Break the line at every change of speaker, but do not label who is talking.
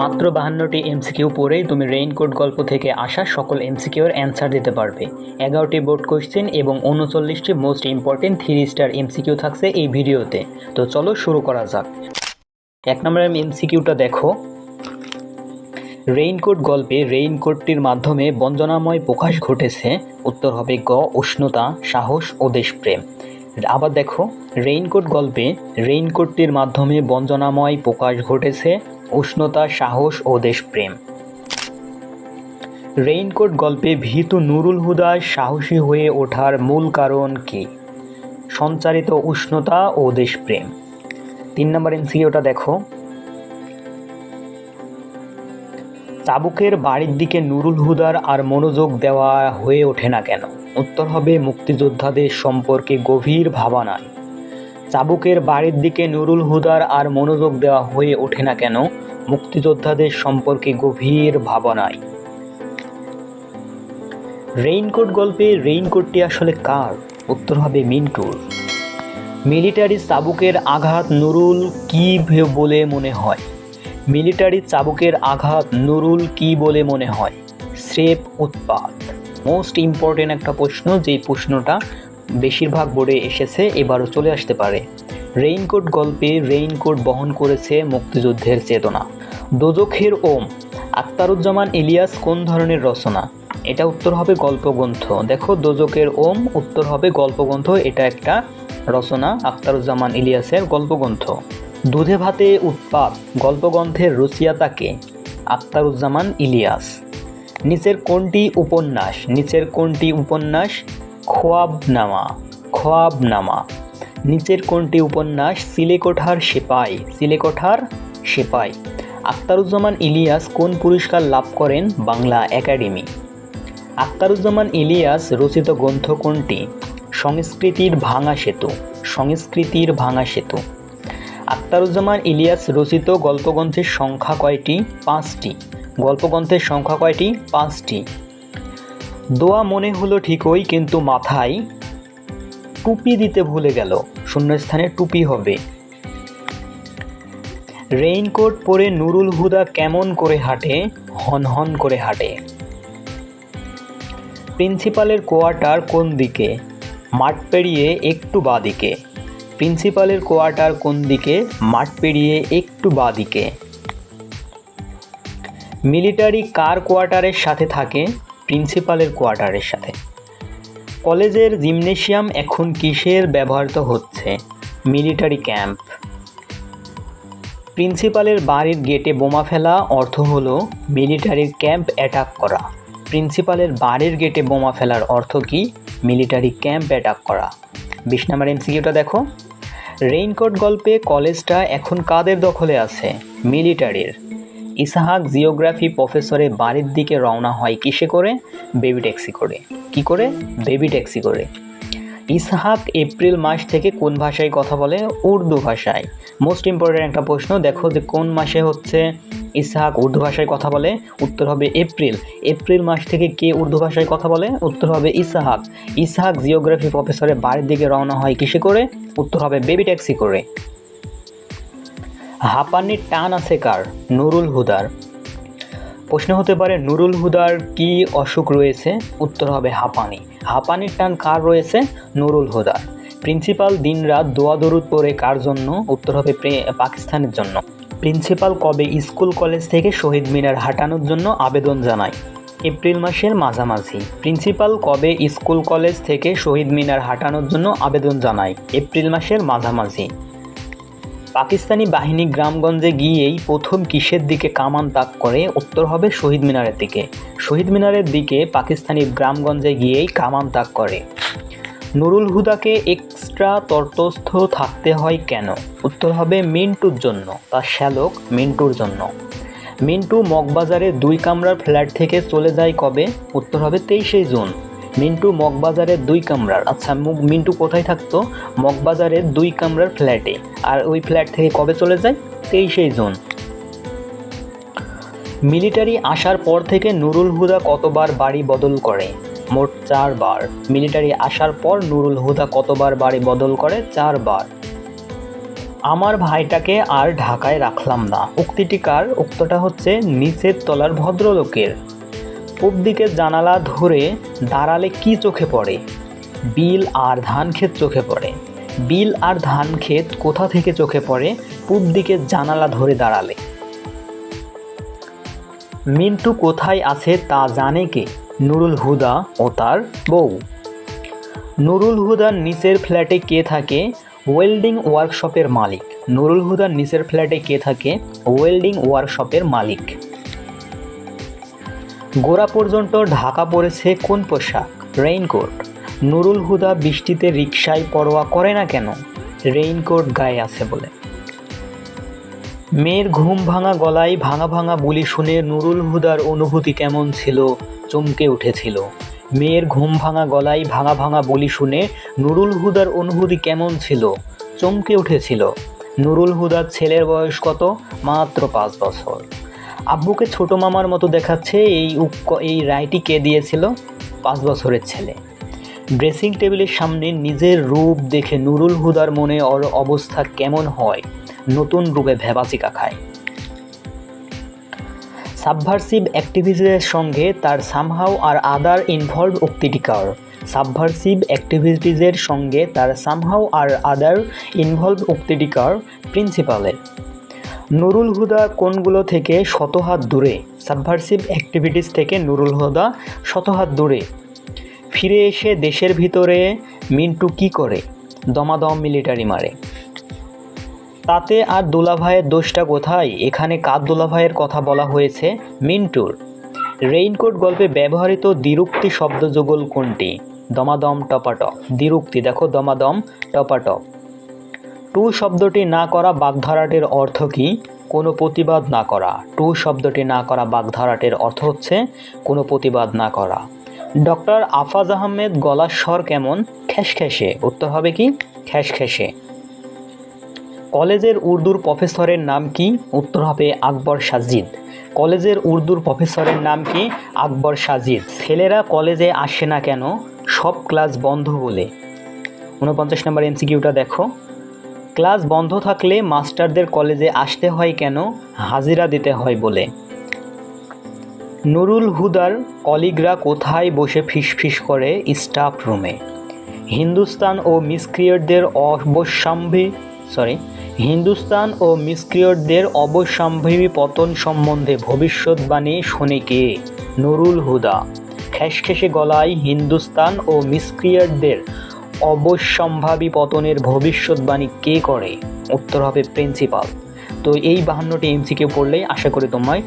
মাত্র বাহান্নটি এমসিকিউ পড়েই তুমি রেইনকোট গল্প থেকে আসা সকল এমসিকিউর অ্যান্সার দিতে পারবে। এগারোটি বোর্ড কোয়েশ্চেন এবং উনচল্লিশটি most important three star MCQ থাকছে এই ভিডিওতে। তো চলো শুরু করা যাক। এক নম্বর এমসিকিউটা দেখো। রেইনকোট গল্পে রেইনকোটটির মাধ্যমে বঞ্জনাময় প্রকাশ ঘটেছে। উত্তর হবে গ, উষ্ণতা, সাহস ও দেশপ্রেম। আবার দেখো রেইনকোট গল্পে রেইনকোটটির মাধ্যমে বঞ্জনাময় প্রকাশ ঘটেছে। উষ্ণতা, সাহস ও দেশপ্রেম। রেইনকোট গল্পে ভীত নুরুল হুদা সাহসী হয়ে ওঠার মূল কারণ কি? সঞ্চারিত উষ্ণতা ও দেশপ্রেম। তিন নম্বর এমসিকিউটা দেখো। চাবুকের বাড়ির দিকে নুরুল হুদার আর মনোযোগ দেওয়া হয়ে ওঠে না কেন? উত্তর হবে মুক্তিযোদ্ধাদের সম্পর্কে গভীর ভাবনায় চাবুকের বাড়ির দিকে নুরুল হুদার আর মনোযোগ দেওয়া হয়ে ওঠে না কেন? মুক্তিযোদ্ধাদের সম্পর্কে গভীর ভাবনায়। রেইনকোট গল্পে রেইনকোটটি আসলে কার? উত্তর হবে মিন্টুর। মিলিটারি চাবুকের আঘাত নুরুল কি বলে মনে হয়? মিলিটারি চাবুকের আঘাত নুরুল কি বলে মনে হয়? স্রেফ উৎপাত। মোস্ট ইম্পর্টেন্ট একটা প্রশ্ন, যেই প্রশ্নটা বেশিরভাগ বোর্ডে এসেছে, এবারও চলে আসতে পারে। রেইনকোট গল্পে রেইনকোট বহন করেছে মুক্তিযুদ্ধের চেতনা। দোজখের ওম, আক্তারুজ্জামান ইলিয়াস কোন ধরনের রচনা? এটা উত্তর হবে গল্পগ্রন্থ। দেখো দোজকের ওম, উত্তর হবে গল্পগ্রন্থ। এটা একটা রচনা আক্তারুজ্জামান ইলিয়াসের গল্পগ্রন্থ। দুধে ভাতে উৎপাত, গল্পগ্রন্থের রচয়িতাকে আক্তারুজ্জামান ইলিয়াস। নিচের কোনটি উপন্যাস? নিচের কোনটি উপন্যাস? খোয়াবনামা খোয়াবনামা। নিচের কোনটি উপন্যাস সিলেকোঠার সেপাই সিলেকোঠার সেপাই। আক্তারুজ্জামান ইলিয়াস কোন পুরস্কার লাভ করেন বাংলা একাডেমি? আক্তারুজ্জামান ইলিয়াস রচিত গ্রন্থ কোনটি? সংস্কৃতির ভাঙা সেতু, সংস্কৃতির ভাঙা সেতু। আক্তারুজ্জামান ইলিয়াস রচিত গল্পগ্রন্থের সংখ্যা কয়টি? পাঁচটি। গল্পগ্রন্থের সংখ্যা কয়টি? পাঁচটি। দোয়া মনে হলো ঠিকই, কিন্তু মাথায় টুপি দিতে ভুলে গেল। শূন্যস্থানে টুপি হবে। রেইনকোট পরে নুরুল হুদা কেমন করে হাঁটে? হন হন করে হাঁটে। প্রিন্সিপালের কোয়ার্টার কোন দিকে? মাঠ পেরিয়ে একটু বাদিকে প্রিন্সিপালের কোয়ার্টার কোন দিকে? মাঠ পেরিয়ে একটু বাদিকে মিলিটারি কার কোয়ার্টারের সাথে থাকে? প্রিন্সিপালের কোয়ার্টারের সাথে। কলেজের জিমনেশিয়াম এখন কিসের ব্যবহৃত হচ্ছে? Military camp. প্রিন্সিপালের বাড়ির গেটে বোমা ফেলা অর্থ হলো মিলিটারির ক্যাম্প অ্যাটাক করা। প্রিন্সিপালের বাড়ির গেটে বোমা ফেলার অর্থ কি? মিলিটারি ক্যাম্প অ্যাটাক করা। বিশ নম্বর এমসিকিউটা দেখো। রেইনকোট গল্পে কলেজটা এখন কাদের দখলে আছে? মিলিটারির। ইসাহাক জিওগ্রাফি প্রফেসরের বাড়ির দিকে রওনা হয় কিসে করে? বেবি ট্যাক্সি করে। কি করে? বেবি ট্যাক্সি করে। ইসহাক এপ্রিল মাস থেকে কোন ভাষায় কথা বলে? উর্দু ভাষায়। মোস্ট ইম্পর্টেন্ট একটা প্রশ্ন, দেখো যে কোন মাসে হচ্ছে ইসহাক উর্দু ভাষায় কথা বলে? উত্তর হবে এপ্রিল। এপ্রিল মাস থেকে কে উর্দু ভাষায় কথা বলে? উত্তর হবে ইসহাক। ইসহাক জিওগ্রাফি প্রফেসরের বাড়ির দিকে রওনা হয় কিসে করে? উত্তর হবে বেবি ট্যাক্সি করে। হাঁপানির টান আছে কার? নুরুল হুদার। প্রশ্ন হতে পারে, নুরুল হুদার কি অসুখ রয়েছে? উত্তর হবে হাঁপানি। হাঁপানির টান কার রয়েছে? নুরুল হুদার। প্রিন্সিপাল দিনরাত দোয়া দরুদ পড়ে কার জন্য? উত্তর হবে পাকিস্তানের জন্য। প্রিন্সিপাল কবে স্কুল কলেজ থেকে শহীদ মিনার হাঁটানোর জন্য আবেদন জানায়? এপ্রিল মাসের মাঝামাঝি। প্রিন্সিপাল কবে স্কুল কলেজ থেকে শহীদ মিনার হাঁটানোর জন্য আবেদন জানায়? এপ্রিল মাসের মাঝামাঝি। পাকিস্তানি বাহিনী গ্রামগঞ্জে গিয়েই প্রথম কিসের দিকে কামান তাক করে উত্তর হবে শহীদ মিনারের দিকে। শহীদ মিনারের দিকে পাকিস্তানি গ্রামগঞ্জে গিয়েই কামান তাক করে। নুরুল হুদাকে এক্সট্রা তর্তস্থ থাকতে হয় কেন? উত্তর হবে মিন্টুর জন্য, তার শ্যালক মিন্টুর জন্য। মিন্টু মগবাজারে দুই কামরার ফ্ল্যাট থেকে চলে যায় কবে? উত্তর হবে তেইশে জুন। মিন্টু মগবাজারের দুই কামরার। আচ্ছা মিন্টু কোথায় থাকতো? মগবাজারের দুই কামরার ফ্ল্যাটে। আর ওই ফ্ল্যাট থেকে কবে চলে যায়? তেইশে জুন। মিলিটারি আসার পর থেকে নুরুল হুদা কতবার বাড়ি বদল করে? মোট চারবার। মিলিটারি আসার পর নুরুল হুদা কতবার বাড়ি বদল করে? চারবার। আমার ভাইটাকে আর ঢাকায় রাখলাম না। উক্তিটি কার? উক্তটা হচ্ছে নিচের তলার ভদ্রলোকের। পূব দিকের জানালা ধরে দাঁড়ালে কি চোখে পড়ে? বিল আর ধান ক্ষেত চোখে পড়ে। বিল আর ধান ক্ষেত কোথা থেকে চোখে পড়ে? পূব দিকের জানালা ধরে দাঁড়ালে। মিন্টু কোথায় আছে তা জানে কে? নুরুল হুদা ও তার বউ। নুরুল হুদার নিচের ফ্ল্যাটে কে থাকে? ওয়েল্ডিং ওয়ার্কশপের মালিক। নুরুল হুদার নিচের ফ্ল্যাটে কে থাকে? ওয়েল্ডিং ওয়ার্কশপের মালিক। গোড়া পর্যন্ত ঢাকা পড়েছে কোন পোশাক? রেইনকোট নুরুল হুদা বৃষ্টিতে রিকশায় পরোয়া করে না কেন? রেইনকোট গায়ে আছে বলে। মেয়ের ঘুম ভাঙা গলায় ভাঙা ভাঙা বুলি শুনে নুরুল হুদার অনুভূতি কেমন ছিল, চমকে উঠেছিল। মেয়ের ঘুম ভাঙা গলায় ভাঙা ভাঙা বলি শুনে নুরুল হুদার অনুভূতি কেমন ছিল, চমকে উঠেছিল। নুরুল হুদার ছেলের বয়স কত? মাত্র পাঁচ বছর। আব্বুকে ছোট মামার মতো দেখাচ্ছে এই এই রায়টি কে দিয়েছিল? পাঁচ বছরের ছেলে। ড্রেসিং টেবিলের সামনে নিজের রূপ দেখে নুরুল হুদার মনে ওর অবস্থা কেমন হয়? নতুন রূপে ভেবাচিকা খায়। সাবভার্সিভ অ্যাক্টিভিটিসের সঙ্গে তার সামহাও আর আদার ইনভলভ উক্তিটিকার। সাবভার্সিভ অ্যাক্টিভিটিসের সঙ্গে তার সামহাও আর আদার ইনভলভ উক্তিটিকার প্রিন্সিপালের নুরুল হুদা কোনগুলো থেকে শত হাত দূরে? সাবভার্সিভ অ্যাক্টিভিটিস থেকে নুরুল হুদা শত হাত দূরে। ফিরে এসে দেশের ভিতরে মিন্টু কি করে? দমাদম মিলিটারি মারে। তাতে আর দুলাভাইয়ের দোষটা কোথায়? এখানে কার দুলাভাইয়ের কথা বলা হয়েছে? মিন্টুর। রেইনকোট গল্পে ব্যবহৃত দ্বিরুক্তি শব্দযুগল কোনটি? দমাদম টপাটপ। দ্বিরুক্তি, দেখো দমাদম টপাটপ। টু শব্দটি না করা বাগধারাটের অর্থ কি? কোনো প্রতিবাদ না করা। টু শব্দটি না করা বাগধারাটের অর্থ হচ্ছে কোনো প্রতিবাদ না করা। ডক্টর আফাজ আহমেদ গলার স্বর কেমন? খ্যাসখ্যাসে। উত্তর হবে কি? খ্যাসখ্যাসে। কলেজের উর্দুর প্রফেসরের নাম কি? উত্তর হবে আকবর সাজিদ। কলেজের উর্দুর প্রফেসরের নাম কি? আকবর সাজিদ। ছেলেরা কলেজে আসে না কেন? সব ক্লাস বন্ধ বলে। উনপঞ্চাশ নম্বর এমসিকিউটা দেখো। ক্লাস বন্ধ থাকলে মাস্টারদের কলেজে আসতে হয় কেন? হাজিরা দিতে হয় বলে। নুরুল হুদার কলিগরা কোথায় বসে ফিসফিস করে স্টাফ রুমে? হিন্দুস্তান ও মিসক্রিয়টদের অবশ্যম্ভী সরি হিন্দুস্তান ও মিসক্রিয়টদের অবশ্যম্ভাবী পতন সম্বন্ধে ভবিষ্যৎবাণী শোনে কে? নুরুল হুদা। খেসখেসে গলায় হিন্দুস্তান ও মিসক্রিয়টদের অবশ্যম্ভাবী পতনের ভবিষ্যৎবাণী কে করে? উত্তর হবে প্রিন্সিপাল। তো এই বাহান্নটি এমসিকে পড়লেই আশা করি তোমায়